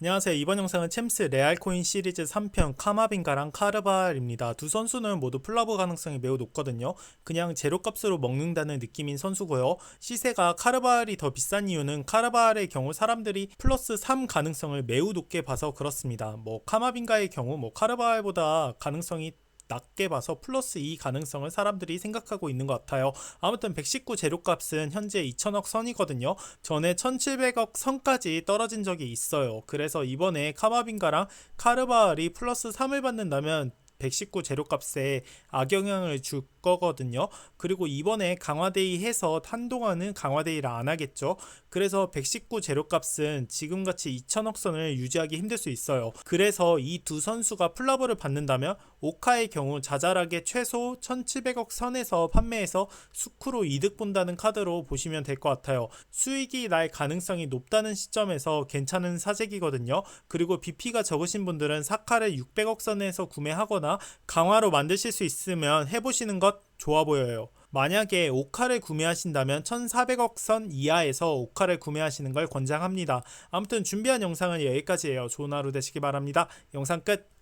안녕하세요. 이번 영상은 챔스 레알코인 시리즈 3편 카마빈가랑 카르발입니다. 두 선수는 모두 플러브 가능성이 매우 높거든요. 그냥 제로값으로 먹는다는 느낌인 선수고요. 시세가 카르발이 더 비싼 이유는 카르발의 경우 사람들이 플러스 3 가능성을 매우 높게 봐서 그렇습니다. 뭐 카마빈가의 경우 뭐 카르발보다 가능성이 낮게 봐서 플러스 2 가능성을 사람들이 생각하고 있는 것 같아요. 아무튼 119 재료값은 현재 2천억 선이거든요. 전에 1700억 선까지 떨어진 적이 있어요. 그래서 이번에 카마빈가랑 카르바알이 플러스 3을 받는다면 119 재료값에 악영향을 줄 거거든요. 그리고 이번에 강화데이 해서 한동안은 강화데이를 안 하겠죠. 그래서 119 재료값은 지금같이 2천억 선을 유지하기 힘들 수 있어요. 그래서 이 두 선수가 플러버를 받는다면 오카의 경우 자잘하게 최소 1700억 선에서 판매해서 수크로 이득 본다는 카드로 보시면 될 것 같아요. 수익이 날 가능성이 높다는 시점에서 괜찮은 사재기거든요. 그리고 BP가 적으신 분들은 사카를 600억 선에서 구매하거나 강화로 만드실 수 있으면 해보시는 것 좋아 보여요. 만약에 오카를 구매하신다면 1400억 선 이하에서 오카를 구매하시는 걸 권장합니다. 아무튼 준비한 영상은 여기까지예요. 좋은 하루 되시기 바랍니다. 영상 끝!